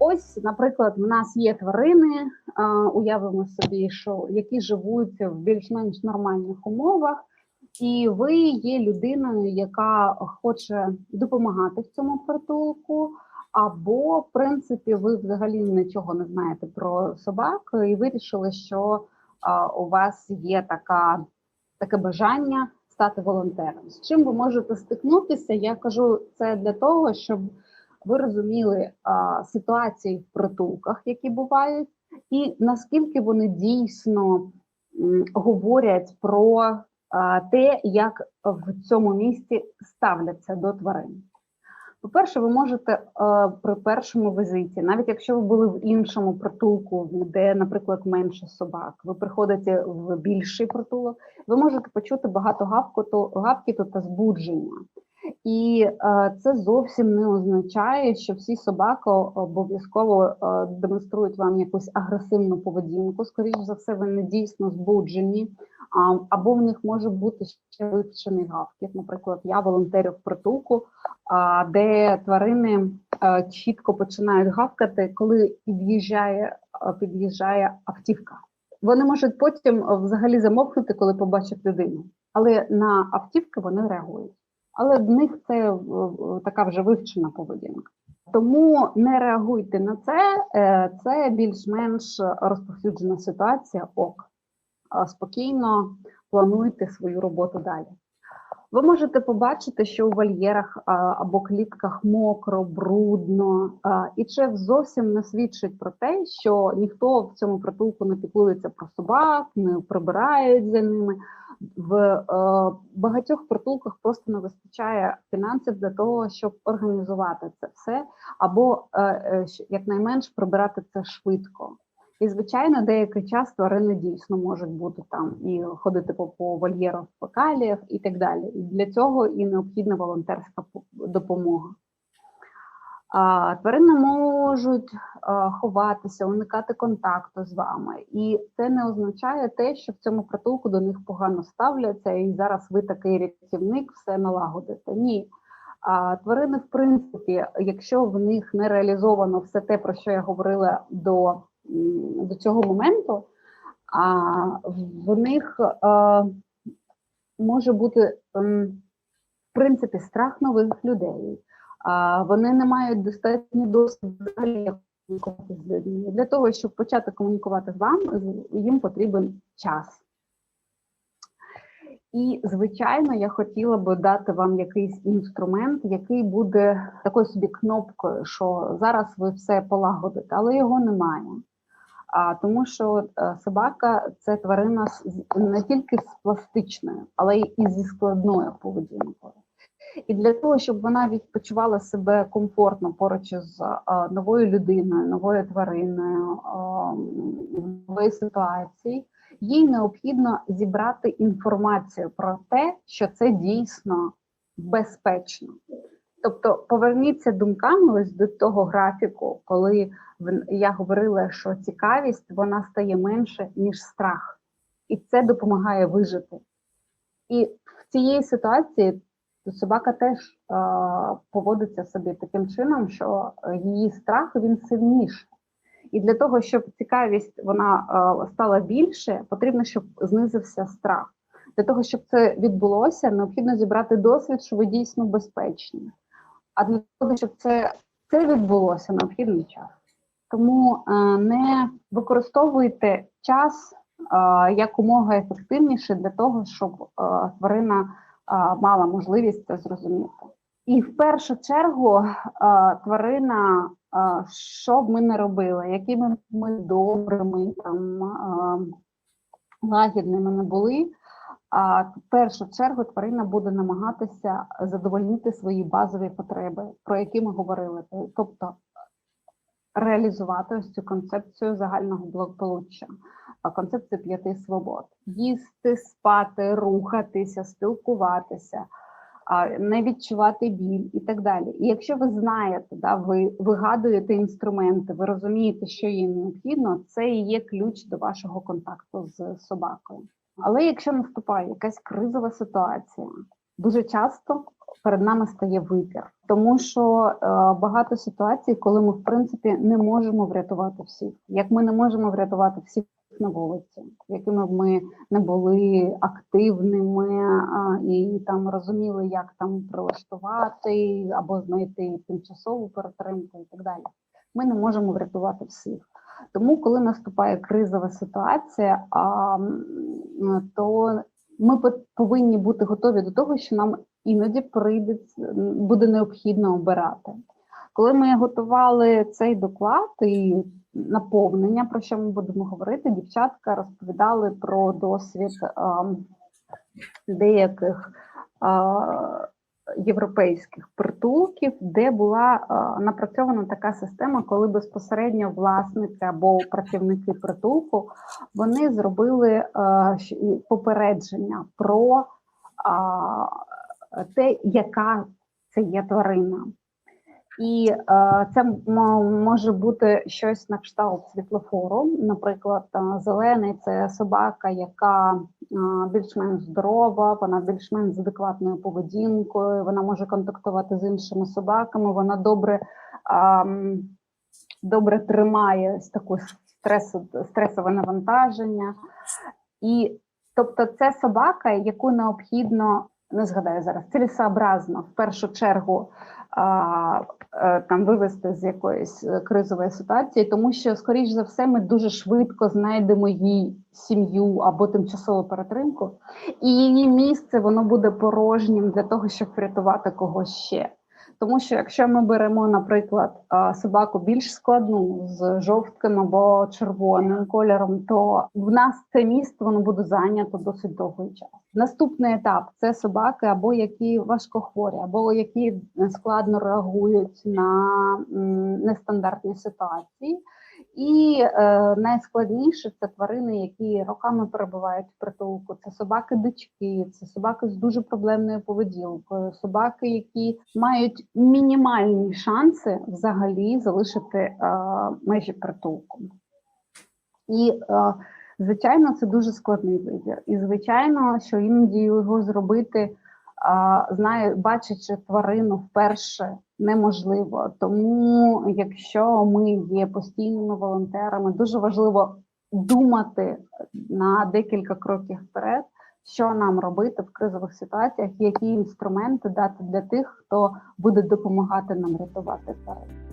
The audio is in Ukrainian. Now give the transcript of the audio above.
ось, наприклад, в нас є тварини, уявимо собі, що які живуть в більш-менш нормальних умовах, і ви є людиною, яка хоче допомагати в цьому притулку, або, в принципі, ви взагалі нічого не знаєте про собак, і вирішили, що у вас є така, таке бажання стати волонтером. З чим ви можете стикнутися? Я кажу це для того, щоб ви розуміли а, ситуації в притулках, які бувають, і наскільки вони дійсно говорять про а, те, як в цьому місті ставляться до тварин. По-перше, ви можете е, при першому візиті, навіть якщо ви були в іншому притулку, де, наприклад, менше собак, ви приходите в більший притулок, ви можете почути багато гавкоту, гавкіту та збудження. І е, це зовсім не означає, що всі собаки обов'язково е, демонструють вам якусь агресивну поведінку. Скоріше за все, вони дійсно збуджені, або в них може бути ще вивчений гавкіт. Наприклад, я волонтерю в притулку, де тварини е, чітко починають гавкати, коли під'їжджає е, під'їжджає автівка. Вони можуть потім е, взагалі замовкнути, коли побачать людину, але на автівки вони реагують. Але в них це е, така вже вивчена поведінка. Тому не реагуйте на це, е, це більш-менш розповсюджена ситуація. Ок, спокійно плануйте свою роботу далі. Ви можете побачити, що у вольєрах або клітках мокро, брудно, і це зовсім не свідчить про те, що ніхто в цьому притулку не піклується про собак, не прибирають за ними. В е, багатьох притулках просто не вистачає фінансів для того, щоб організувати це все, або е, е, якнайменш прибирати це швидко. І, звичайно, деякий час тварини дійсно можуть бути там і ходити по, по вольєрах, фекаліях і так далі. І для цього і необхідна волонтерська по- допомога. Тварини можуть ховатися, уникати контакту з вами, і це не означає те, що в цьому притулку до них погано ставляться, і зараз ви такий рятівник, все налагодите. Ні. А тварини, в принципі, якщо в них не реалізовано все те, про що я говорила до, до цього моменту, а в них а, може бути в принципі страх нових людей. Вони не мають достатньо досвіду взагалі з людьми. Для того, щоб почати комунікувати з вами, їм потрібен час. І, звичайно, я хотіла би дати вам якийсь інструмент, який буде такою собі кнопкою, що зараз ви все полагодите, але його немає. А, тому що е, собака це тварина не тільки з пластичною, але й зі складною поведінкою. І для того, щоб вона відпочивала себе комфортно поруч з новою людиною, новою твариною, а, в нової ситуації, їй необхідно зібрати інформацію про те, що це дійсно безпечно. Тобто поверніться думками ось до того графіку, коли я говорила, що цікавість вона стає менше, ніж страх, і це допомагає вижити. І в цій ситуації собака теж е, поводиться собі таким чином, що її страх він сильніший. І для того, щоб цікавість вона е, стала більше, потрібно, щоб знизився страх. Для того, щоб це відбулося, необхідно зібрати досвід, що ви дійсно безпечні. А для того, щоб це, це відбулося, необхідний час. Тому е, не використовуйте час е, якомога ефективніше для того, щоб е, тварина мала можливість це зрозуміти. І в першу чергу тварина, що б ми не робили, якими б ми добрими, там, лагідними не були, а в першу чергу тварина буде намагатися задовольнити свої базові потреби, про які ми говорили. Тобто реалізувати ось цю концепцію загального благополуччя, концепцію п'яти свобод: їсти, спати, рухатися, спілкуватися, не відчувати біль і так далі. І якщо ви знаєте, да, ви вигадуєте інструменти, ви розумієте, що їм необхідно, це і є ключ до вашого контакту з собакою. Але якщо наступає якась кризова ситуація, дуже часто перед нами стає вибір, тому що е, багато ситуацій, коли ми в принципі не можемо врятувати всіх, як ми не можемо врятувати всіх на вулиці, якими б ми не були активними і там розуміли, як там прилаштувати або знайти тимчасову перетримку і так далі. Ми не можемо врятувати всіх. Тому, коли наступає кризова ситуація, а, то ми по- повинні бути готові до того, що нам іноді прийдеться буде необхідно обирати. Коли ми готували цей доклад і наповнення, про що ми будемо говорити, дівчатка розповідали про досвід деяких європейських притулків, де була напрацьована така система, коли безпосередньо власники або працівники притулку вони зробили попередження про те, яка це є тварина. І е, це може бути щось на кшталт світлофору. Наприклад, е, зелений це собака, яка е, більш-менш здорова, вона більш-менш з адекватною поведінкою, вона може контактувати з іншими собаками, вона добре, м, добре тримає таку стресу, стресове навантаження. І тобто, це собака, яку необхідно, не згадаю зараз, цілесообразно в першу чергу е, там вивести з якоїсь е, кризової ситуації, тому що, скоріш за все, ми дуже швидко знайдемо їй сім'ю або тимчасову перетримку, і її місце воно буде порожнім для того, щоб врятувати когось ще. Тому що якщо ми беремо, наприклад, собаку більш складну з жовтким або червоним кольором, то в нас це місце воно буде зайнято досить довгий час. Наступний етап це собаки, або які важкохворі, або які складно реагують на нестандартні ситуації. І е, найскладніше це тварини, які роками перебувають в притулку. Це собаки-дички, це собаки з дуже проблемною поведінкою, собаки, які мають мінімальні шанси взагалі залишити е, межі притулку. І, е, звичайно, це дуже складний вибір. І, звичайно, що іноді його зробити, а, знаю, бачачи тварину вперше, неможливо. Тому, якщо ми є постійними волонтерами, дуже важливо думати на декілька кроків вперед, що нам робити в кризових ситуаціях, які інструменти дати для тих, хто буде допомагати нам рятувати тварин.